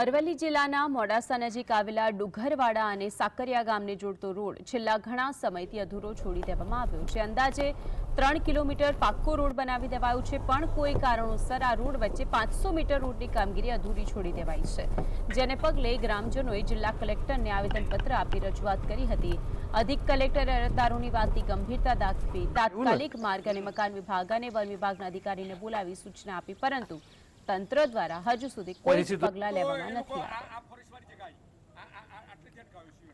અરવલ્લી જિલ્લાના મોડાસા નજીક આવેલા ડુઘરવાડા અને સાકરિયા ગામને જોડતો રોડ છેલ્લા ઘણા સમયથી અધૂરો છોડી દેવામાં આવ્યો છે. અંદાજે ત્રણ કિલોમીટર પાક્કો રોડ બનાવી દેવાયો છે, પણ કોઈ કારણોસર આ રોડ વચ્ચે પાંચસો મીટર રોડની કામગીરી અધૂરી છોડી દેવાઈ છે. જેને પગલે ગ્રામજનોએ જિલ્લા કલેક્ટરને આવેદનપત્ર આપી રજૂઆત કરી હતી. અધિક કલેક્ટર અરજદારોની વાતની ગંભીરતા દાખવી તાત્કાલિક માર્ગ અને મકાન વિભાગ અને વન વિભાગના અધિકારીને બોલાવી સૂચના આપી, પરંતુ તંત્ર દ્વારા હજુ સુધી કોઈ પગલાં લેવામાં નથી આવ્યા આ ફોરેસ્ટવાળી જગ્યા આવી. આ- આ- આ- આટલે જ અટકાવ્યું છે.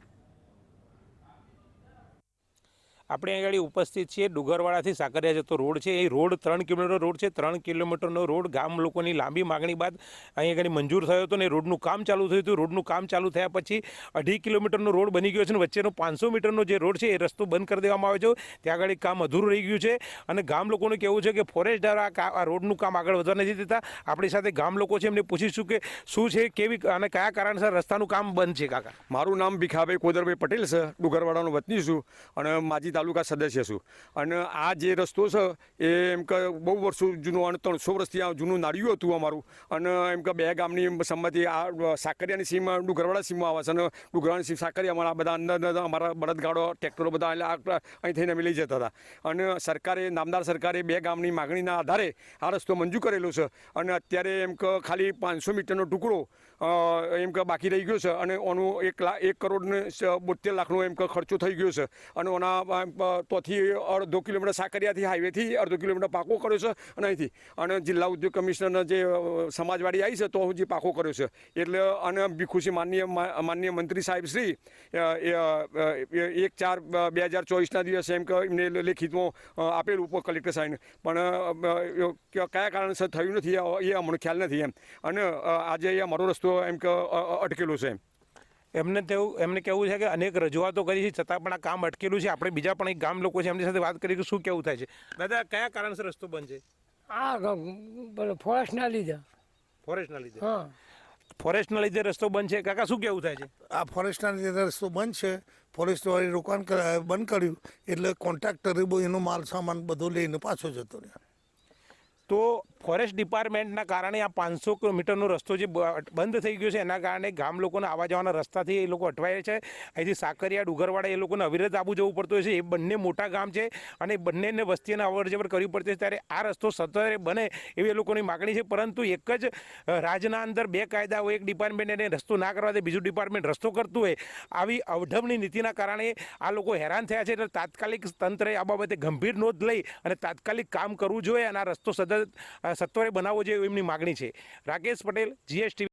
આપણે અહીં આગળ ઉપસ્થિત છીએ. ડુગરવાડાથી સાકરિયા જતો રોડ છે. એ રોડ ત્રણ કિલોમીટર રોડ છે. ત્રણ કિલોમીટરનો રોડ ગામ લોકોની લાંબી માગણી બાદ અહીં આગળ મંજૂર થયો હતો ને રોડનું કામ ચાલુ થયું હતું. રોડનું કામ ચાલુ થયા પછી અઢી કિલોમીટરનો રોડ બની ગયો છે અને વચ્ચેનો પાંચસો મીટરનો જે રોડ છે એ રસ્તો બંધ કરી દેવામાં આવ્યો છે. ત્યાં આગળ કામ અધૂરું રહી ગયું છે અને ગામ લોકોનું કહેવું છે કે ફોરેસ્ટ દ્વારા આ આ રોડનું કામ આગળ વધવા નથી દેતા. આપણી સાથે ગામ લોકો છે એમને પૂછીશું કે શું છે, કેવી અને કયા કારણસર રસ્તાનું કામ બંધ છે, કાકા? મારું નામ ભીખાભાઈ કોદરભાઈ પટેલ છે. ડુગરવાડાનો વતની છું અને માજી તાલુકા સદસ્ય છું. અને આ જે રસ્તો છે એ એમ કે બહુ વર્ષો જૂનું અને ત્રણસો વર્ષથી આ જૂનું નાળિયું હતું અમારું. અને એમ કે બે ગામની સંમતિ આ સાકરિયાની સીમ ડુગરવાડા સીમમાં આવે છે અને ડુગરવાડાની સીમ સાકરિયામાં આ બધા અંદર અમારા બળદગાડો ટ્રેક્ટરો બધા એટલે અહીં થઈને અમે લઈ જતા હતા. અને સરકારે નામદાર સરકારે બે ગામની માગણીના આધારે આ રસ્તો મંજૂર કરેલો છે. અને અત્યારે એમ કે ખાલી પાંચસો મીટરનો ટુકડો એમ કે બાકી રહી ગયો છે. અને ઓનું એક લાખ એક કરોડને બોતેર લાખનો એમ કે ખર્ચો થઈ ગયો છે. અને અ, તોથી અડધો કિલોમીટર સાકરિયાથી હાઈવેથી અડધો કિલોમીટર પાકો કર્યો છે અને અહીંથી. અને જિલ્લા ઉદ્યોગ કમિશનરના જે સમાજવાડી આવી છે તો હું જે પાકો કર્યો છે. એટલે અને ખુશી માનનીય માનનીય મંત્રી સાહેબ શ્રી એ, એક ચાર બે હજાર ચોવીસના દિવસે એમ કે એમને લેખિતમાં આપેલું ઉપર કલેક્ટર સાહેબને. પણ કયા કારણસર થયું નથી એ અમને ખ્યાલ નથી એમ. અને આજે અહીંયા મારો રસ્તો એમ કે અટકેલો છે એમ. એમને તેવું એમને કહેવું છે કે અનેક રજૂઆતો કરી છે છતાં પણ આ કામ અટકેલું છે. આપણે બીજા પણ એક ગામ લોકો છે એમની સાથે વાત કરી કે શું કેવું થાય છે. દાદા કયા કારણસર રસ્તો બંધ છે? આ ફોરેસ્ટના લીધે. ફોરેસ્ટના લીધે? હા. ફોરેસ્ટના લીધે રસ્તો બંધ છે. કાકા શું કેવું થાય છે? આ ફોરેસ્ટના લીધે રસ્તો બંધ છે. ફોરેસ્ટવાળી રોકાણ બંધ કર્યું. એટલે કોન્ટ્રાક્ટરે બહુ એનો માલ સામાન બધો લઈને પાછો જતો રહ્યો. તો ફોરેસ્ટ ડિપાર્ટમેન્ટના કારણે આ પાંચસો કિલોમીટરનો રસ્તો જે બંધ થઈ ગયો છે, એના કારણે ગામ લોકોના આવવા જવાના રસ્તાથી એ લોકો અટવાય છે. અહીંથી સાકરિયા ડુગરવાડા એ લોકોને અવિરત આબુ જવું પડતું હોય છે. એ બંને મોટા ગામ છે અને બંનેને વસ્તીને અવર જવર કરવી પડતી છે. ત્યારે આ રસ્તો સત્વરે બને એવી એ લોકોની માગણી છે. પરંતુ એક જ રાજના અંદર બે કાયદા હોય એક ડિપાર્ટમેન્ટ એને રસ્તો ના કરવા દે, બીજું ડિપાર્ટમેન્ટ રસ્તો કરતું હોય. આવી અવઢવની નીતિના કારણે આ લોકો હેરાન થયા છે. એટલે તાત્કાલિક તંત્રએ આ બાબતે ગંભીર નોંધ લઈ અને તાત્કાલિક કામ કરવું જોઈએ અને આ રસ્તો સતત સત્વરે બનાવવો જોઈએ એમની માગણી છે. રાકેશ પટેલ જીએસટી